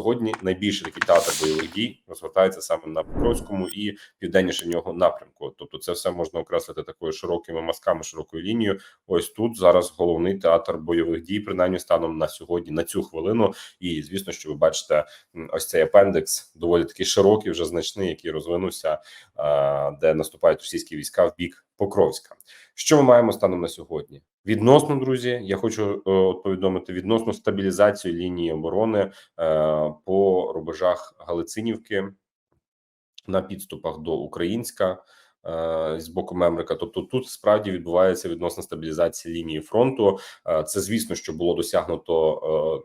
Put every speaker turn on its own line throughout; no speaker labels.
сьогодні найбільший такий театр бойових дій розгортається саме на Покровському і південніше нього напрямку. Тобто, це все можна окреслити такою широкими мазками, широкою лінією. Ось тут зараз головний театр бойових дій, принаймні станом на сьогодні, на цю хвилину. І звісно, що ви бачите, ось цей апендекс доволі такий широкий, вже значний, який розвинувся, де наступають російські війська в бік Покровська. Що ми маємо станом на сьогодні? Відносно друзі, я хочу е, повідомити відносно стабілізацію лінії оборони е, по рубежах Галицинівки на підступах до Українська е, з боку Мемрика. Тобто, тут справді відбувається відносна стабілізація лінії фронту. Е, Це звісно, що було досягнуто.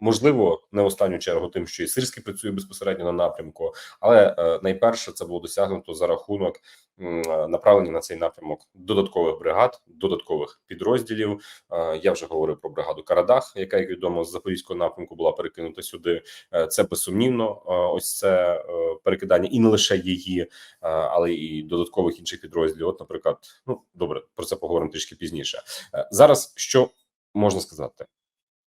Можливо, не останню чергу, тим, що і Сирський працює безпосередньо на напрямку, але е, найперше це було досягнуто за рахунок е, направлення на цей напрямок додаткових бригад, додаткових підрозділів. Е, Я вже говорив про бригаду Карадах, яка як відомо з запорізького напрямку була перекинута сюди. Е, Це безсумнівно. е, Ось це е, перекидання, і не лише її, е, але і додаткових інших підрозділів. От, наприклад, ну добре, про це поговоримо трішки пізніше. Е, Зараз що можна сказати?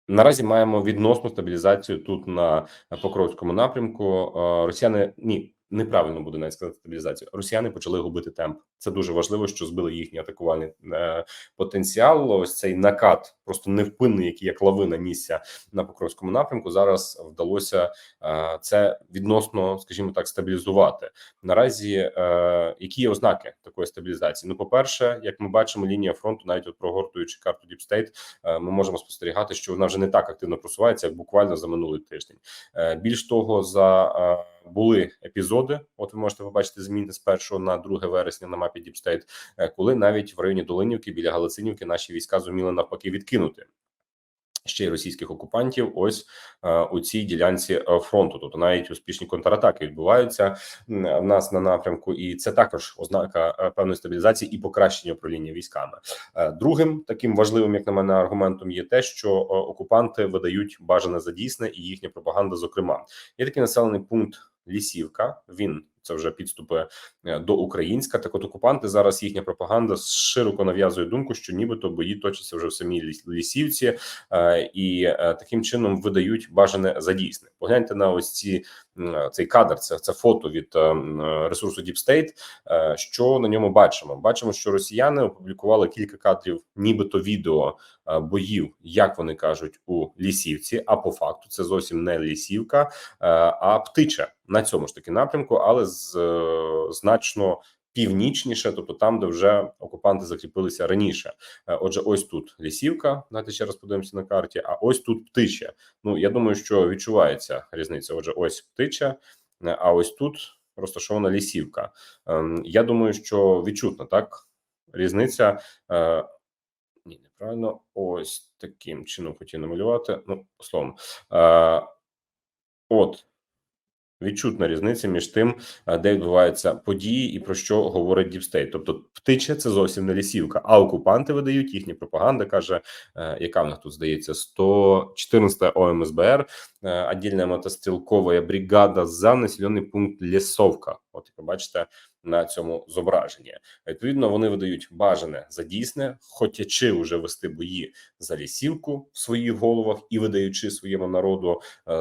Наразі маємо відносну стабілізацію тут на Покровському напрямку. Е, Росіяни ні. Неправильно буде навіть сказати стабілізацію. Росіяни почали губити темп. Це дуже важливо, що збили їхній атакувальний е, потенціал. Ось цей накат, просто невпинний, який як лавина нісся на Покровському напрямку. Зараз вдалося е, це відносно, скажімо так, стабілізувати. Наразі е, які є ознаки такої стабілізації? Ну, по перше, як ми бачимо, лінія фронту, навіть от прогортуючи карту е, ми можемо спостерігати, що вона вже не так активно просувається, як буквально за минулий тиждень. Більш того, за були епізоди. От ви можете побачити зміни з 1 на 2 вересня на мапі е, коли навіть в районі Долинівки біля Галицинівки наші війська зуміли навпаки відкинути. Ще й російських окупантів, ось е, у цій ділянці е, фронту. Тобто навіть успішні контратаки відбуваються в нас на напрямку, і це також ознака е, певної стабілізації і покращення управління військами. Е, Другим таким важливим, як на мене, аргументом є те, що е, окупанти видають бажане за дійсне і їхня пропаганда. Зокрема, є такий населений пункт Лісівка. Він це вже підступи е, до Українська. Так от окупанти зараз їхня пропаганда широко нав'язує думку, що нібито бої точаться вже в самій ліс- лісівці, е, і е, таким чином видають бажане за дійсне. Погляньте на ось ці цей кадр. Це це фото від ресурсу Deep State. Що на ньому бачимо? Бачимо, що росіяни опублікували кілька кадрів, нібито відео боїв, як вони кажуть, у лісівці. А по факту це зовсім не лісівка, а птича на цьому ж таки напрямку, але з е, значно північніше, тобто там, де вже окупанти закріпилися раніше. Е, Отже, ось тут лісівка. Давайте ще раз подивимося на карті. А ось тут птича. Ну я думаю, що відчувається різниця. Отже, ось птича, е, а ось тут розташована лісівка. Ем, Я думаю, що відчутно так різниця. Ні, неправильно. Ось таким чином хотів намалювати. Ну, словом, от відчутна різниця між тим, е, де відбуваються події і про що говорить Діпстейт. Тобто, птича це зовсім не лісівка, а окупанти видають їхня пропаганда. каже, е, яка в них тут здається 114 ОМСБР, е, отдельна мотострілкова бригада за населений пункт Лісовка. От ви бачите на цьому зображенні. Відповідно, вони видають бажане за дійсне, хотячи вже вести бої за лісівку в своїх головах і видаючи своєму народу, е,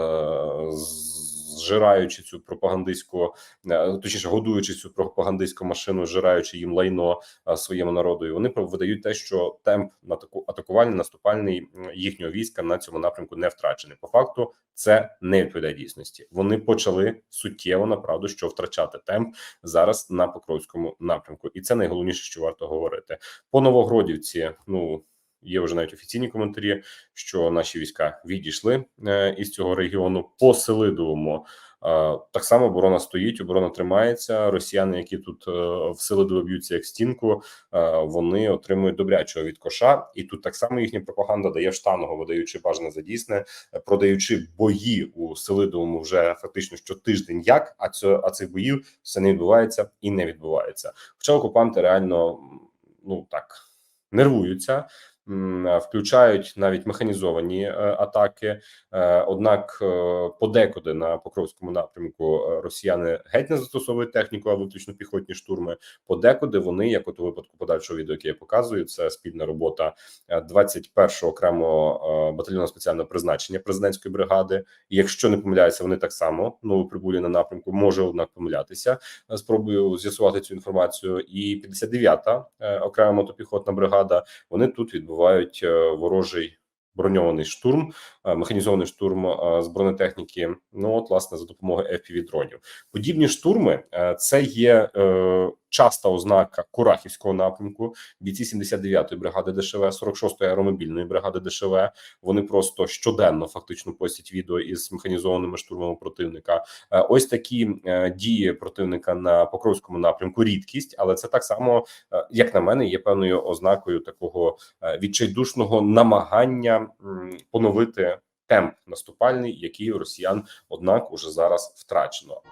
зжираючи цю пропагандистську, е, точніше, годуючи цю пропагандистську машину, зжираючи їм лайно е, своєму народу. І вони видають те, що темп на таку атакувальний наступальний їхнього війська на цьому напрямку не втрачений. По факту це не відповідає дійсності. Вони почали суттєво направду, що втрачати темп зараз на Покровському напрямку, і це найголовніше, що варто говорити. По Новогродівці, ну є вже навіть офіційні коментарі, що наші війська відійшли е, із цього регіону по Селидовому. Е, Так само оборона стоїть, оборона тримається. Росіяни, які тут е, в Селидово б'ються як стінку, вони отримують добрячого від коша, і тут так само їхня пропаганда дає штаного, видаючи бажане за дійсне, продаючи бої у Селидовому вже фактично щотиждень. Як а це а цих боїв все не відбувається і не відбувається. Хоча окупанти реально ну так нервуються. Включають навіть механізовані е, атаки. Е, Однак, е, подекуди на Покровському напрямку росіяни геть не застосовують техніку, а виключно піхотні штурми. Подекуди вони, як от у випадку подальшого відео, яке я показую, це спільна робота е, 21-го окремого батальйону спеціального призначення президентської бригади. І якщо не помиляюся, вони так само новоприбулі на напрямку може однак помилятися. Спробую з'ясувати цю інформацію. І 59-та е, окрема мотопіхотна бригада. Вони тут відбувають е, ворожий. Броньований штурм, е, механізований штурм е, з бронетехніки. Ну от власне за допомогою fpv дронів. Подібні штурми е, це є часта ознака Курахівського напрямку. Бійці 79-ї бригади ДШВ, 46-ї аеромобільної бригади ДШВ. Вони просто щоденно фактично постять відео із механізованими штурмами противника. Ось такі дії противника на Покровському напрямку. Рідкість, але це так само, як на мене, є певною ознакою такого відчайдушного намагання поновити темп наступальний, який росіян, однак, уже зараз втрачено.